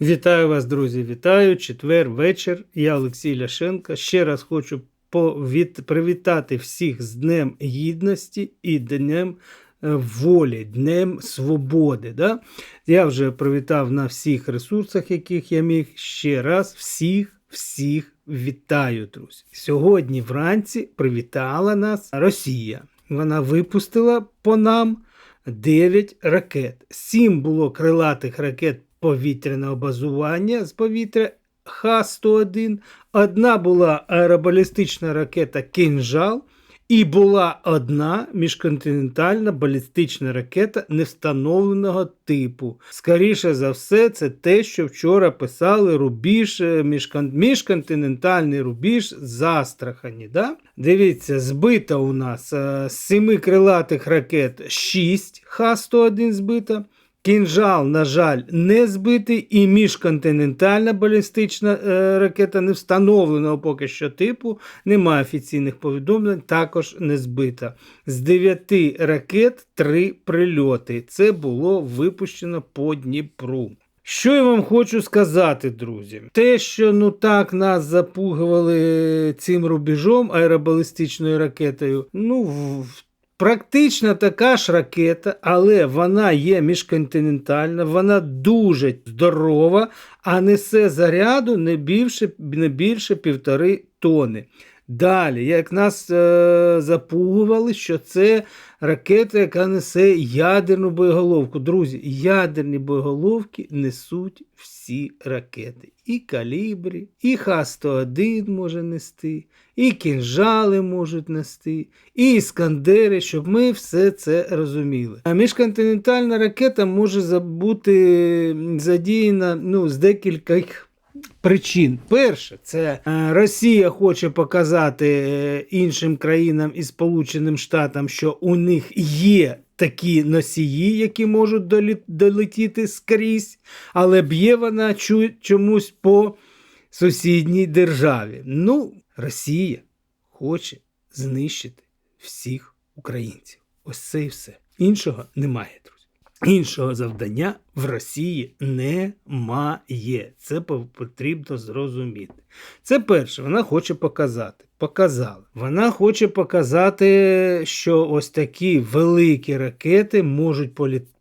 Вітаю вас, друзі! Вітаю! Четвер вечір. Я Олексій Ляшенко. Ще раз хочу повіт... привітати всіх з Днем Гідності і Днем е, волі, Днем Свободи. Да? Я вже привітав на всіх ресурсах, яких я міг. Ще раз всіх, всіх вітаю, друзі. Сьогодні вранці привітала нас Росія. Вона випустила по нам 9 ракет. 7 було крилатих ракет повітряного базування з повітря Х-101. Одна була аеробалістична ракета Кінжал. І була одна міжконтинентальна балістична ракета невстановленого типу. Скоріше за все, це те, що вчора писали рубіж, е, міжкон... міжконтинентальний рубіж Застрахані. Да? Дивіться, збита у нас е, з семи крилатих ракет 6 Х-101 збита. Кінжал, на жаль, не збитий, і міжконтинентальна балістична е, ракета не встановленого поки що типу, немає офіційних повідомлень, також не збита. З 9 ракет 3 прильоти. Це було випущено по Дніпру. Що я вам хочу сказати, друзі? Те, що ну так нас запугували цим рубежом аеробалістичною ракетою, ну в Практично така ж ракета, але вона є міжконтинентальна, вона дуже здорова, а несе заряду не більше не більше півтори тони. Далі, як нас е, запугували, що це ракета, яка несе ядерну боєголовку. Друзі, ядерні боєголовки несуть всі ракети. І калібрі, і Х-101 може нести, і кінжали можуть нести, і іскандери, щоб ми все це розуміли. А міжконтинентальна ракета може бути задіяна ну, з декількох причин. Перше, це е, Росія хоче показати е, іншим країнам і Сполученим Штатам, що у них є такі носії, які можуть долетіти скрізь, але б'є вона чомусь по сусідній державі. Ну, Росія хоче знищити всіх українців. Ось це і все. Іншого немає, друзі. Іншого завдання в Росії немає. Це потрібно зрозуміти. Це перше, вона хоче показати. Показала. Вона хоче показати, що ось такі великі ракети можуть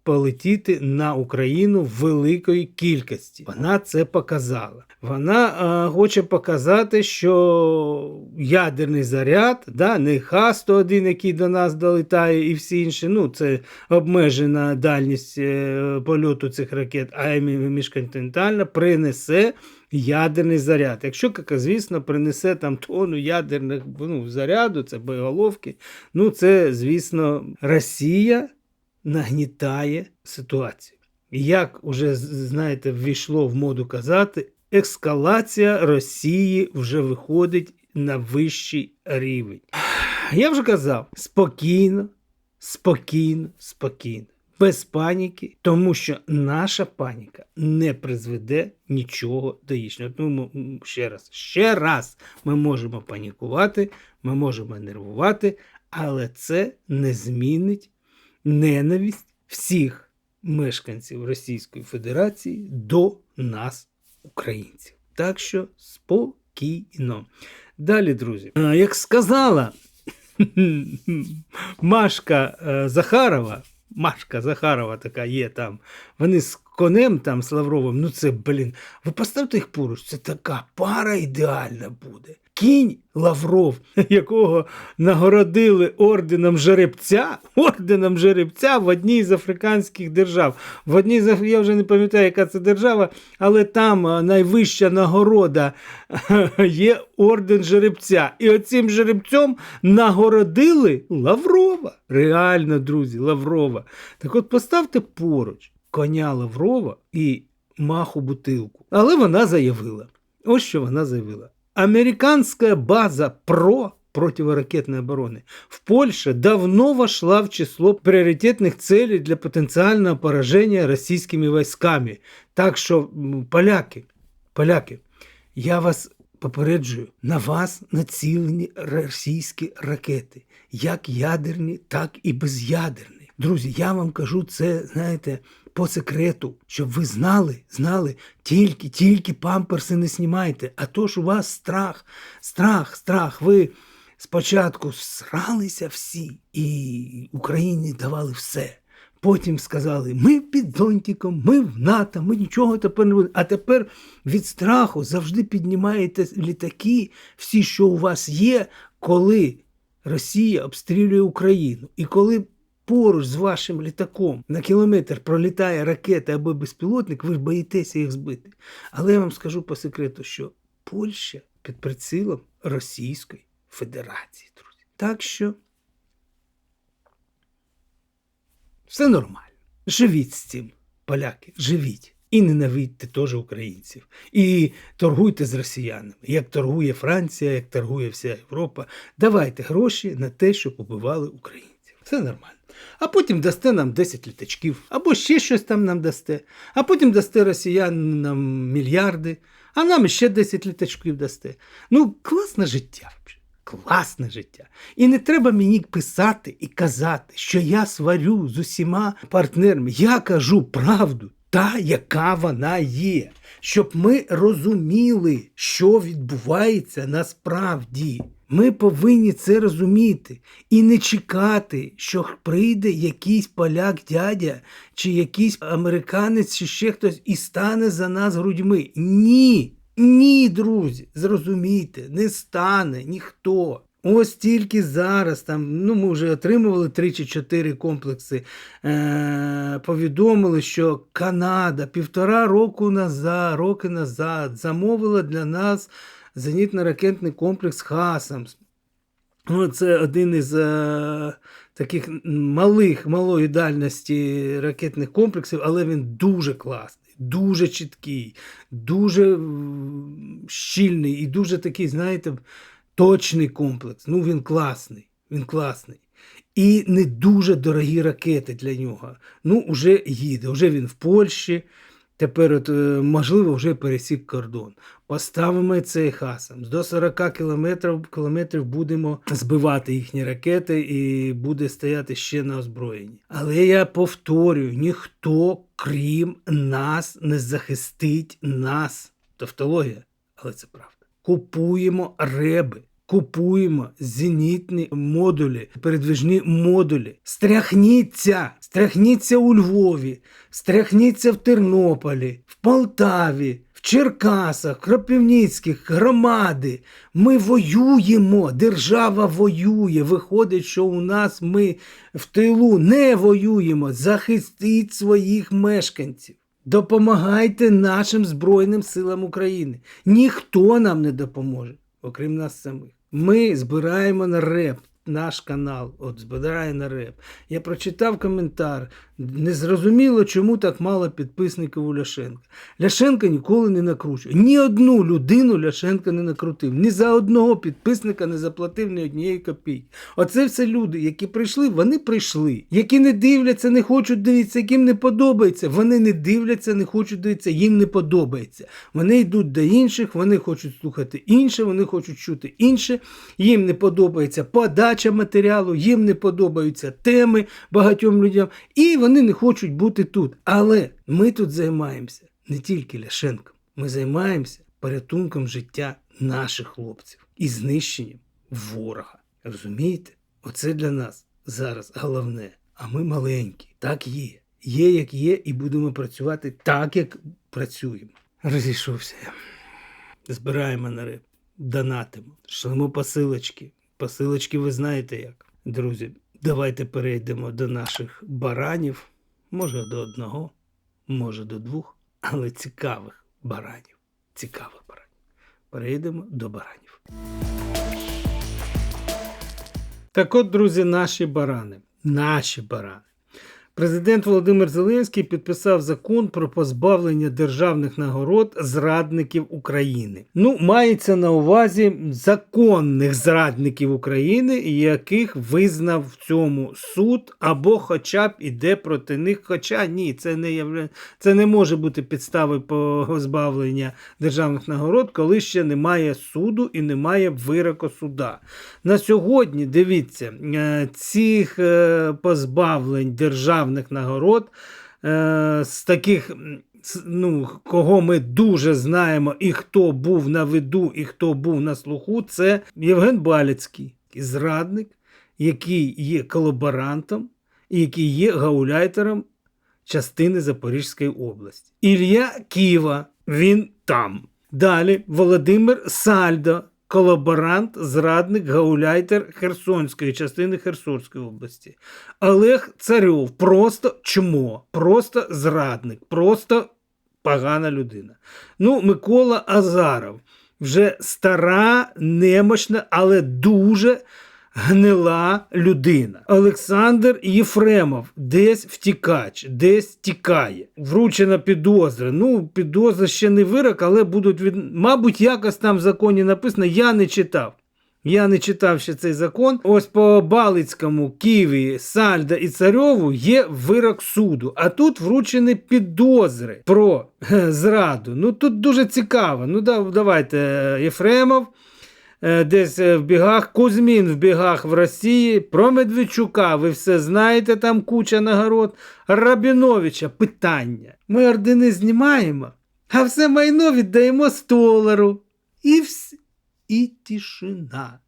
полетіти на Україну в великої кількості. Вона це показала. Вона е, хоче показати, що ядерний заряд, да, не Х-101, який до нас долітає, і всі інші, ну це обмежена дальність е, польоту цих ракет, а міжконтинентальна, принесе ядерний заряд. Якщо, як, звісно, принесе там тону ядерних ну, заряду, це боєголовки, ну це, звісно, Росія нагнітає ситуацію. Як уже, знаєте, ввійшло в моду казати, ескалація Росії вже виходить на вищий рівень. Я вже казав, спокійно, спокійно, спокійно. Без паніки, тому що наша паніка не призведе нічого до іншого. Тому ще раз, ще раз ми можемо панікувати, ми можемо нервувати, але це не змінить ненависть всіх мешканців Російської Федерації до нас українців. Так що спокійно. Далі, друзі, як сказала Машка е, Захарова, Машка Захарова така є там, вони з конем там з Лавровим, ну це, блін, ви поставте їх поруч, це така пара ідеальна буде кінь Лавров, якого нагородили орденом жеребця, орденом жеребця в одній з африканських держав. В одній з я вже не пам'ятаю, яка це держава, але там найвища нагорода є орден жеребця. І оцим жеребцем нагородили Лаврова. Реально, друзі, Лаврова. Так от поставте поруч коня Лаврова і маху бутилку. Але вона заявила. Ось що вона заявила. Американская база ПРО противоракетной обороны в Польше давно вошла в число приоритетных целей для потенциального поражения российскими войсками. Так що, поляки, поляки, я вас попереджую, на вас націлені російські ракети, як ядерні, так і безядерні. Друзі, я вам кажу це, знаєте, по секрету, щоб ви знали, знали, тільки, тільки памперси не знімайте, а то ж у вас страх, страх, страх. Ви спочатку сралися всі і Україні давали все. Потім сказали, ми під зонтиком, ми в НАТО, ми нічого тепер не будемо. А тепер від страху завжди піднімаєте літаки, всі, що у вас є, коли Росія обстрілює Україну. І коли поруч з вашим літаком на кілометр пролітає ракета або безпілотник, ви ж боїтеся їх збити. Але я вам скажу по секрету, що Польща під прицілом Російської Федерації, друзі. Так що все нормально. Живіть з цим, поляки, живіть. І ненавидьте теж українців. І торгуйте з росіянами, як торгує Франція, як торгує вся Європа. Давайте гроші на те, щоб убивали українців. Все нормально. А потім дасте нам 10 літачків, або ще щось там нам дасте, а потім дасте росіянам мільярди, а нам ще 10 літачків дасте. Ну, класне життя. Класне життя. І не треба мені писати і казати, що я сварю з усіма партнерами. Я кажу правду, та, яка вона є, щоб ми розуміли, що відбувається насправді. Ми повинні це розуміти і не чекати, що прийде якийсь поляк дядя, чи якийсь американець, чи ще хтось і стане за нас грудьми. Ні. Ні, друзі, зрозумійте, не стане ніхто. Ось тільки зараз там, ну ми вже отримували 3 чи 4 комплекси. Е, повідомили, що Канада півтора року назад, роки назад замовила для нас зенітно-ракетний комплекс Хасамс. Ну, це один із е, таких малих, малої дальності ракетних комплексів, але він дуже класний, дуже чіткий, дуже щільний і дуже такий, знаєте, точний комплекс. Ну, він класний. Він класний. І не дуже дорогі ракети для нього. Ну, вже їде, вже він в Польщі. Тепер, от, е, можливо, вже пересік кордон. Поставимо цей хасам. До 40 кілометрів, кілометрів будемо збивати їхні ракети і буде стояти ще на озброєнні. Але я повторюю: ніхто, крім нас, не захистить нас. Тавтологія, але це правда. Купуємо реби. Купуємо зенітні модулі, передвижні модулі. Стряхніться, стряхніться у Львові, стряхніться в Тернополі, в Полтаві, в Черкасах, в Кропивницьких, громади. Ми воюємо, держава воює. Виходить, що у нас ми в тилу не воюємо. Захистіть своїх мешканців. Допомагайте нашим Збройним силам України. Ніхто нам не допоможе, окрім нас самих. Ми збираємо на реп. Наш канал от збирає на реп. Я прочитав коментар. Незрозуміло, чому так мало підписників у Ляшенка. Ляшенка ніколи не накручує. Ні одну людину Ляшенка не накрутив. Ні за одного підписника не заплатив ні однієї копійки. Оце все люди, які прийшли, вони прийшли. Які не дивляться, не хочуть дивитися, яким не подобається. Вони не дивляться, не хочуть дивитися, їм не подобається. Вони йдуть до інших, вони хочуть слухати інше, вони хочуть чути інше. Їм не подобається подача матеріалу, їм не подобаються теми багатьом людям. І вони не хочуть бути тут. Але ми тут займаємося не тільки Ляшенком. Ми займаємося порятунком життя наших хлопців і знищенням ворога. Розумієте? Оце для нас зараз головне. А ми маленькі. Так є. Є, як є, і будемо працювати так, як працюємо. Розійшовся я. Збираємо на реп, донатимо, шлемо посилочки. Посилочки ви знаєте як. Друзі, давайте перейдемо до наших баранів. Може до одного, може до двох, але цікавих баранів. Цікавих баранів. Перейдемо до баранів. Так от, друзі, наші барани. Наші барани. Президент Володимир Зеленський підписав закон про позбавлення державних нагород зрадників України. Ну, мається на увазі законних зрадників України, яких визнав в цьому суд, або хоча б іде проти них. Хоча ні, це не явля... це не може бути підставою позбавлення державних нагород, коли ще немає суду і немає вироку суда. На сьогодні дивіться, е, цих е, позбавлень державних нагород е, з таких. Ну, кого ми дуже знаємо, і хто був на виду, і хто був на слуху, це Євген Балецький, зрадник, який є колаборантом і який є гауляйтером частини Запорізької області. Ілля Ківа, він там. Далі Володимир Сальдо, колаборант, зрадник, гауляйтер Херсонської частини Херсонської області. Олег Царьов, просто чмо, просто зрадник, просто погана людина. Ну, Микола Азаров, вже стара, немощна, але дуже гнила людина. Олександр Єфремов десь втікач, десь тікає. Вручена підозра. Ну, підозра ще не вирок, але будуть від. Мабуть, якось там в законі написано, я не читав. Я не читав ще цей закон. Ось по Балицькому, Києві, Сальда і Царьову є вирок суду. А тут вручені підозри про е, зраду. Ну тут дуже цікаво. Ну да, давайте е, Єфремов. Е, Десь е, в бігах, Кузьмін в бігах в Росії, про Медведчука, ви все знаєте, там куча нагород. Рабіновича питання. Ми ордени знімаємо, а все майно віддаємо столару. І вс... и тишина.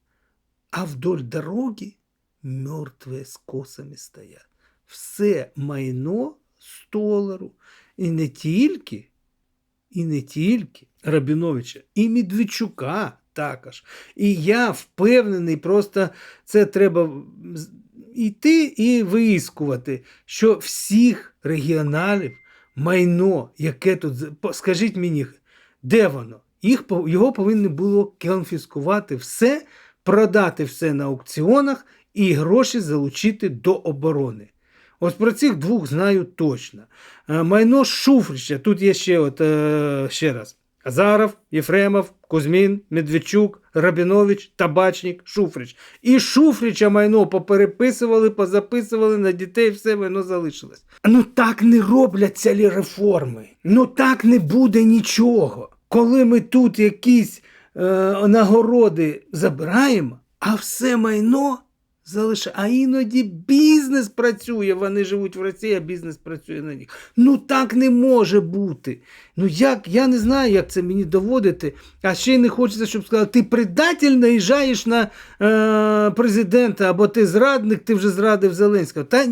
А вдоль дороги мертвые с косами стоять. Все майно столару. І не тільки, і не тільки Рабіновича, і Медведчука також. І я впевнений, просто це треба йти і виискувати, що всіх регіоналів майно, яке тут, скажіть мені, де воно? Їх, його повинні було конфіскувати все, продати все на аукціонах і гроші залучити до оборони. Ось про цих двох знаю точно. Е, Майно Шуфрича, тут є ще, от, е, ще раз. Азаров, Єфремов, Кузьмін, Медведчук, Рабінович, Табачник, Шуфрич. І Шуфрича майно попереписували, позаписували на дітей, все майно залишилось. Ну так не робляться лі реформи. Ну так не буде нічого. Коли ми тут якісь е, нагороди забираємо, а все майно залишає. А іноді бізнес працює, вони живуть в Росії, а бізнес працює на них. Ну так не може бути. Ну як, я не знаю, як це мені доводити. А ще й не хочеться, щоб сказали, ти предатель наїжджаєш на е, президента, або ти зрадник, ти вже зрадив Зеленського. Та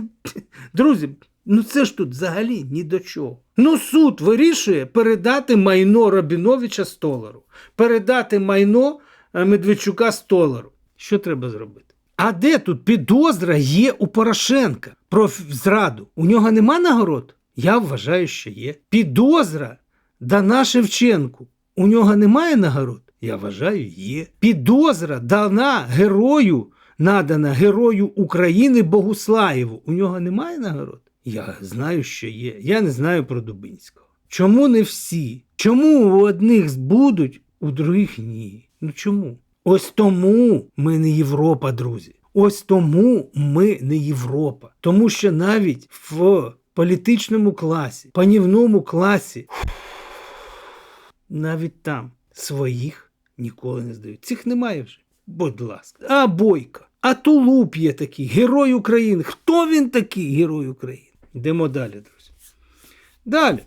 друзі, ну це ж тут взагалі ні до чого. Ну, суд вирішує передати майно Рабіновича Столару, передати майно е, Медведчука Столару. Що треба зробити? А де тут підозра є у Порошенка про зраду? У нього нема нагород? Я вважаю, що є. Підозра дана Шевченку. У нього немає нагород? Я вважаю, є. Підозра дана герою, надана герою України Богуслаєву. У нього немає нагород? Я знаю, що є. Я не знаю про Дубинського. Чому не всі? Чому у одних будуть, у других ні? Ну чому? Ось тому ми не Європа, друзі. Ось тому ми не Європа. Тому що навіть в політичному класі, панівному класі, навіть там своїх ніколи не здають. Цих немає вже. Будь ласка. А Бойко, а Тулуп є такий, герой України. Хто він такий, герой України? Йдемо далі, друзі. Далі.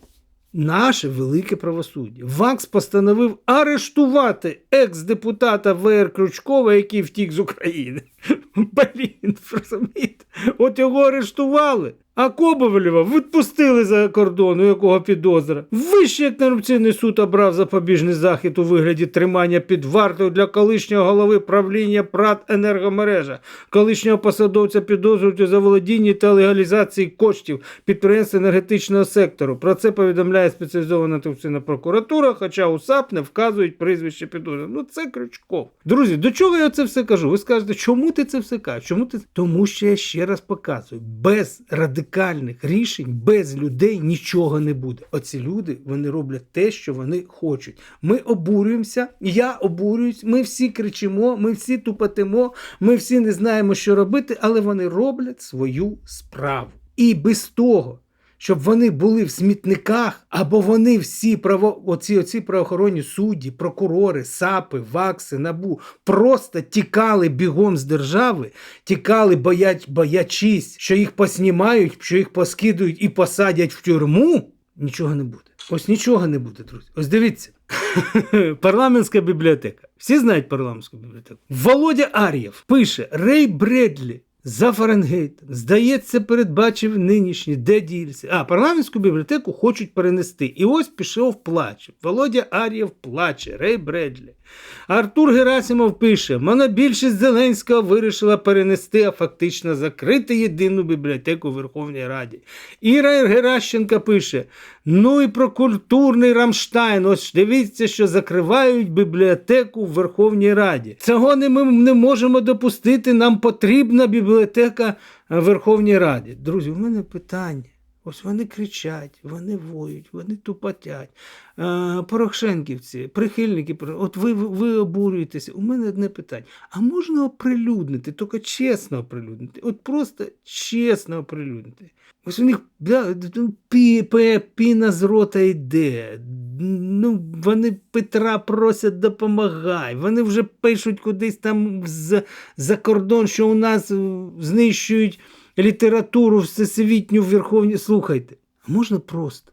Наше велике правосуддя. ВАКС постановив арештувати екс-депутата ВР Крючкова, який втік з України. Блін, розумієте? От його арештували, а Коболєва відпустили за кордон, у якого підозра. Вищий антикорупційний суд обрав запобіжний захід у вигляді тримання під вартою для колишнього голови правління ПРАТ «Енергомережа», колишнього посадовця підозрюють у заволодінні та легалізації коштів підприємств енергетичного сектору. Про це повідомляє спеціалізована антикорупційна прокуратура, хоча у САП не вказують прізвище підозрюваного. Ну це Крючков. Друзі, до чого я це все кажу? Ви скажете, чому ти це все кажеш? Чому ти? Тому що я ще раз показую, без радикальних рішень, без людей нічого не буде. Оці люди вони роблять те, що вони хочуть. Ми обурюємося, я обурююсь, ми всі кричимо, ми всі тупотимо, ми всі не знаємо, що робити, але вони роблять свою справу. І без того, щоб вони були в смітниках, або вони всі право, оці, оці правоохоронні судді, прокурори, САПи, ВАКСи, НАБУ просто тікали бігом з держави, тікали, боять, боячись, що їх поснімають, що їх поскидують і посадять в тюрму. Нічого не буде. Ось нічого не буде, друзі. Ось дивіться. Парламентська бібліотека. Всі знають парламентську бібліотеку. Володя Ар'єв пише: Рей Бредлі за Фаренгейтом. Здається, передбачив нинішні, де ділься. А, парламентську бібліотеку хочуть перенести. І ось пішов плач. Володя Ар'єв плаче, Рей Бредлі. Артур Герасимов пише: монобільшість Зеленського вирішила перенести, а фактично закрити єдину бібліотеку в Верховній Раді. Іра Геращенка пише: ну і про культурний Рамштайн. Ось дивіться, що закривають бібліотеку в Верховній Раді. Цього не ми не можемо допустити. Нам потрібна бібліотека в Верховній Раді. Друзі, у мене питання. Ось вони кричать, вони воють, вони тупотять. Е, Порошенківці, прихильники, от ви, ви обурюєтеся. У мене одне питання. А можна оприлюднити, тільки чесно оприлюднити? От просто чесно оприлюднити. Ось у них да, пі, пі, піна з рота йде. Ну, вони Петра просять допомагай. Вони вже пишуть кудись там за, за кордон, що у нас е, знищують літературу всесвітню в Верховній. Слухайте, а можна просто,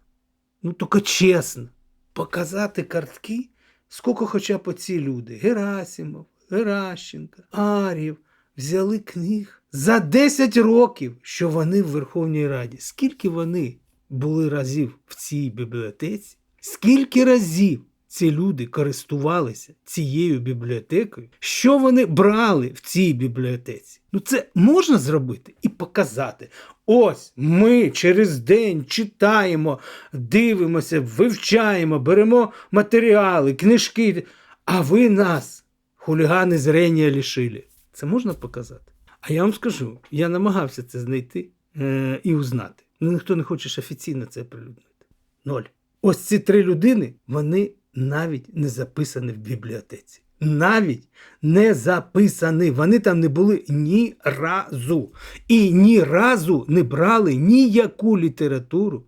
ну тільки чесно, показати картки, скільки хоча б оці люди: Герасимов, Геращенко, Арів, взяли книг за 10 років, що вони в Верховній Раді. Скільки вони були разів в цій бібліотеці? Скільки разів ці люди користувалися цією бібліотекою? Що вони брали в цій бібліотеці? Ну це можна зробити і показати. Ось ми через день читаємо, дивимося, вивчаємо, беремо матеріали, книжки. А ви нас, хулігани зрення, лишили. Це можна показати? А я вам скажу, я намагався це знайти е- і узнати. Ну ніхто не хоче офіційно це оприлюднити. Ноль. Ось ці три людини, вони навіть не записані в бібліотеці. Навіть не записані. Вони там не були ні разу. І ні разу не брали ніяку літературу,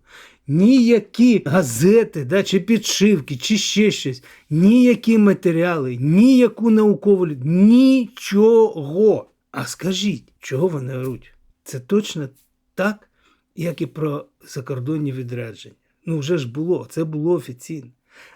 ніякі газети, да, чи підшивки, чи ще щось, ніякі матеріали, ніяку наукову нічого. А скажіть, чого вони оруть? Це точно так, як і про закордонні відрядження. Ну, вже ж було, це було офіційно.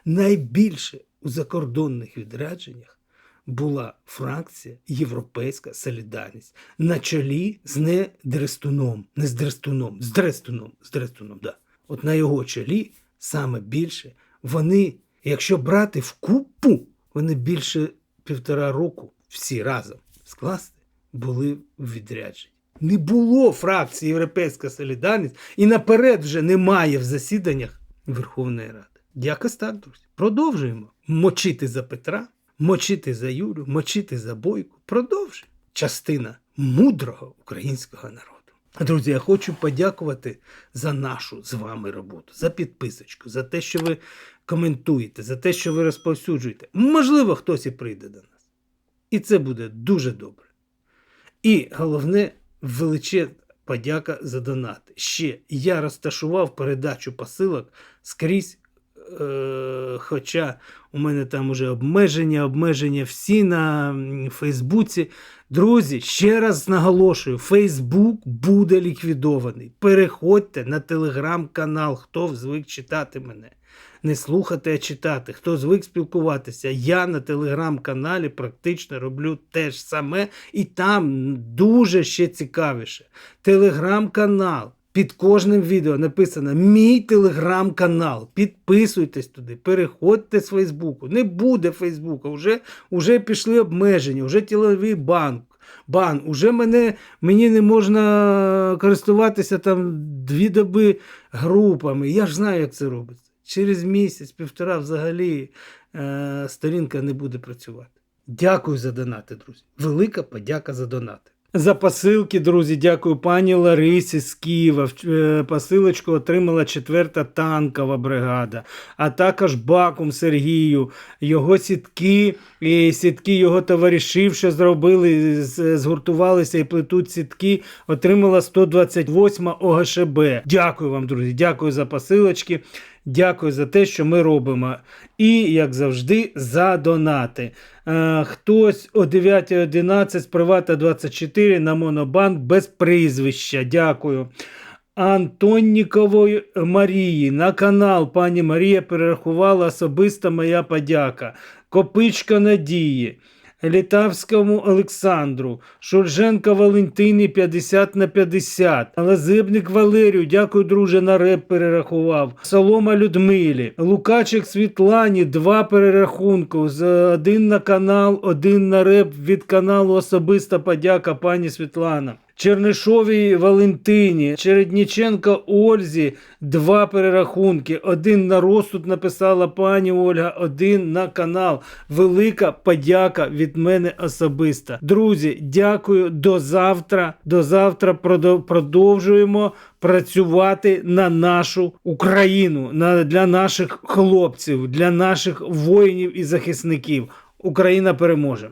Найбільше у закордонних відрядженнях була фракція Європейська Солідарність на чолі з не Дрестуном, не з Дрестуном, з Дрестуном, з Дрестуном, да. От на його чолі саме більше вони, якщо брати в купу, вони більше півтора року всі разом скласти були в відрядженні. Не було фракції Європейська Солідарність і наперед вже немає в засіданнях Верховної Ради. Якось так, друзі. Продовжуємо мочити за Петра, мочити за Юлю, мочити за Бойку. Продовжуємо. Частина мудрого українського народу. Друзі, я хочу подякувати за нашу з вами роботу, за підписочку, за те, що ви коментуєте, за те, що ви розповсюджуєте. Можливо, хтось і прийде до нас. І це буде дуже добре. І головне, величезна подяка за донати. Ще я розташував передачу посилок скрізь. Е, хоча у мене там уже обмеження, обмеження всі на Фейсбуці. Друзі, ще раз наголошую: Фейсбук буде ліквідований. Переходьте на телеграм-канал, хто звик читати мене. Не слухати, а читати. Хто звик спілкуватися, я на телеграм-каналі практично роблю те ж саме, і там дуже ще цікавіше. Телеграм-канал. Під кожним відео написано Мій телеграм-канал. Підписуйтесь туди, переходьте з Фейсбуку. Не буде Фейсбука, вже, вже пішли обмеження, вже тіловий банк. Бан, уже мене, мені не можна користуватися там дві доби групами. Я ж знаю, як це робиться. Через місяць, півтора взагалі е, сторінка не буде працювати. Дякую за донати, друзі. Велика подяка за донати. За посилки, друзі, дякую пані Ларисі з Києва. Е, Посилочку отримала 4-та танкова бригада, а також Бакум Сергію, його сітки, і сітки його товаришів, що зробили, згуртувалися і плетуть сітки, отримала 128 ОГШБ. Дякую вам, друзі, дякую за посилочки. Дякую за те, що ми робимо. І, як завжди, за донати. Е, хтось о 9.11 з Привата 24 на Монобанк без прізвища. Дякую. Антоннікової Марії на канал пані Марія перерахувала особиста моя подяка. Копичка Надії. Літавському Олександру, Шульженка Валентині 50 на 50, Лазибник Валерію, дякую, друже, на реп перерахував. Солома Людмилі, Лукачик Світлані, два перерахунку. Один на канал, один на реп від каналу Особиста подяка пані Світлана. Чернишовій Валентині, Чередніченко Ользі, два перерахунки. Один на розсуд написала пані Ольга, один на канал. Велика подяка від мене особиста. Друзі, дякую. До завтра. До завтра продов- продовжуємо працювати на нашу Україну, на, для наших хлопців, для наших воїнів і захисників. Україна переможе.